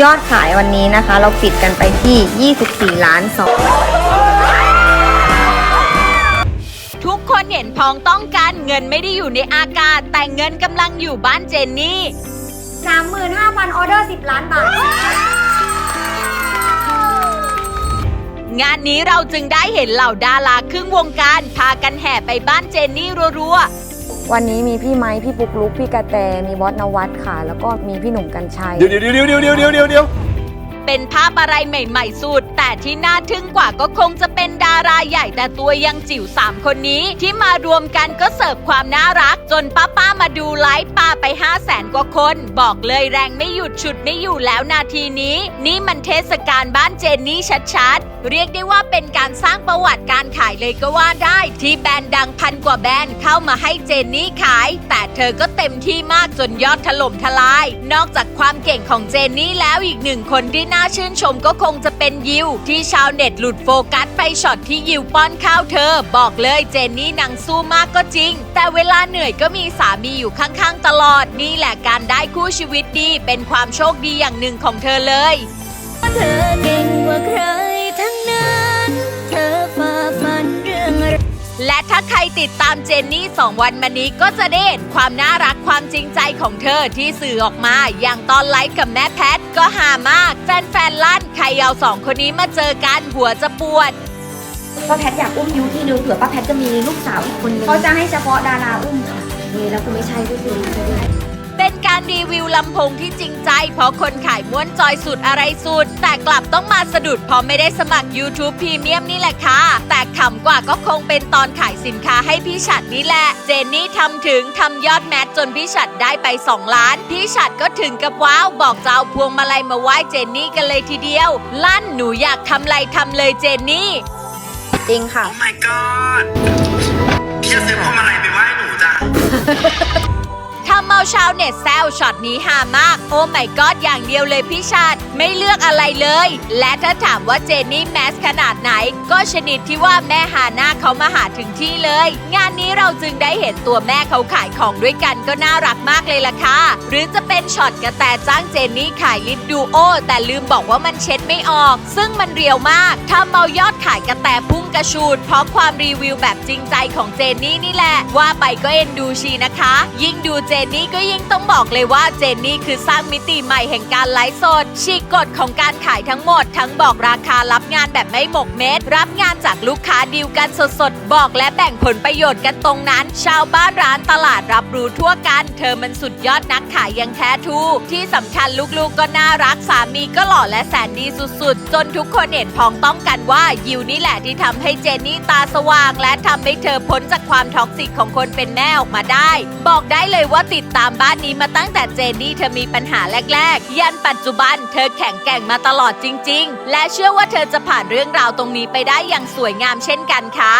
ยอดขายวันนี้นะคะ เราปิดกันไปที่ 24 ล้านสองทุกคนเห็นพ้องต้องกันเงินไม่ได้อยู่ในอากาศ แต่เงินกำลังอยู่บ้านเจนนี่ 35,000 ออเดอร์ 10 ล้านบาท งานนี้เราจึงได้เห็นเหล่าดาราครึ่งวงการ พากันแห่ไปบ้านเจนนี่รัว วันนี้มีพี่ไม้พี่ปุ๊กลุกพี่กระแตมีบอสนวัตค่ะ แล้วก็มีพี่หนุ่มกัญชัย เดี๋ยวเดี๋ยวเดี๋ยวเดี๋ยวเดี๋ยวเดี๋ยวเดี๋ยวเดี๋ยวๆเป็นภาพอะไรใหม่ๆสุดแต่ที่น่าทึ่งกว่าก็คงจะเป็นดาราใหญ่แต่ตัวยังจิ๋ว 3 คนนี้ ที่มารวมกันก็เสิร์ฟความน่ารัก จนป้าป้าๆมาดูไลฟ์ปาไป 5 0 0แสนกว่าคน บอกเลยแรงไม่หยุดฉุดไม่อยู่แล้วนาทีนี้ นี่มันเทศกาลบ้านเจนนี่ชัดๆ เรียกได้ว่าเป็นการสร้างประวัติการขายเลยก็ว่าได้ ที่แบรนด์ดังพันกว่าแบรนด์เข้ามาให้เจนนี่ขาย แต่เธอก็เต็มที่มากจนยอดถล่มทลาย นอกจากความเก่งของเจนนี่แล้วอีกหนึ่งคนที่น่าชื่นชมก็คงจะเป็นยิว ที่ชาวเน็ตหลุดโฟกัสไปช็อตที่ยิวป้อนข้าวเธอ บอกเลยเจนนี่นางสู้มากก็จริง แต่เวลาเหนื่อยก็มีสามีอยู่ข้างๆตลอดนี่แหละการได้คู่ชีวิตดี เป็นความโชคดีอย่างหนึ่งของเธอเลย ติดตามเจนนี่ 2 วันมานี้ก็จะได้เห็นความน่ารักความจริงใจของเธอที่สื่อออกมา อย่างตอนไลฟ์กับแม่แพทก็หามาก แฟนๆลั่นใครเอาสองคนนี้มาเจอกันหัวจะปวดป้าแพทย์อยากอุ้มยูที่นึงเผื่อป้าแพทย์จะมีลูกสาวอีกคนนึงเขาจะให้เฉพาะดาราอุ้มค่ะนี่แล้วคุณไม่ใช่ก็คือเป็นกา รรีวิวลำโพงที่จริงใจ เพราะคนขายม้วนจอยสุดอะไรสุด แต่กลับต้องมาสะดุดเพราะไม่ได้สมัคร YouTube Premium นี่แหละค่ะ แต่ขำกว่าก็คงเป็นตอนขายสินค้าให้พี่ฉัดนี่แหละ เจนนี่ทำถึงทำยอดแมทจนพี่ฉัดได้ไป 2 ล้าน พี่ฉัดก็ถึงกับว้าว บอกจะเอาพวงมาลัยมาไหว้เจนนี่กันเลยทีเดียว ลั่นหนูอยากทำอะไรทำเลยเจนนี่ จริงค่ะโอ้ my god พี่จะซื้อพวงมาลัยไปไหว้หนูจ้ะ ทำเอาชาวเน็ตแซวช็อตนี้ฮามาก โอ้ไม่กอดอย่างเดียวเลยพี่ชาติไม่เลือกอะไรเลย และถ้าถามว่าเจนนี่แมสขนาดไหน ก็ชนิดที่ว่าแม่ฮาน่าเขามาหาถึงที่เลย งานนี้เราจึงได้เห็นตัวแม่เขาขายของด้วยกันก็น่ารักมากเลยล่ะค่ะ หรือจะเป็นช็อตกระแตจ้างเจนนี่ขายลิปดูโอแต่ลืมบอกว่ามันเช็ดไม่ออก ซึ่งมันเรียวมากทำเอายอดขายกระแตพุ่งกระชูดเพราะความรีวิวแบบจริงใจของเจนนี่นี่แหละ ว่าไปก็เอ็นดูชีนะคะ ยิ่งดูเจนนี่ก็ยิ่งต้องบอกเลยว่าเจนนี่คือสร้างมิติใหม่แห่งการไลฟ์สดฉีกกฎของการขายทั้งหมด ทั้งบอกราคารับงานแบบไม่หมกเม็ด รับงานจากลูกค้าดีลกันสดๆ บอกและแบ่งผลประโยชน์กันตรงนั้น ชาวบ้านร้านตลาดรับรู้ทั่วกัน เธอมันสุดยอดนักขายยังแท้ทูที่สำคัญลูกๆก็น่ารักสามีก็หล่อและแสนดีสุดๆ จนทุกคนเห็นพ้องต้องกันว่ายิวนี่แหละที่ทำให้เจนนี่ตาสว่าง และทำให้เธอพ้นจากความท็อกซิกของคนเป็นแม่ออกมาได้ บอกได้เลยว่าติดตามบ้านนี้มาตั้งแต่เจนนี่เธอมีปัญหาแรก ๆ ยันปัจจุบัน เธอแข็งแกร่งมาตลอดจริง ๆ และเชื่อว่าเธอจะผ่านเรื่องราวตรงนี้ไปได้อย่างสวยงามเช่นกันค่ะ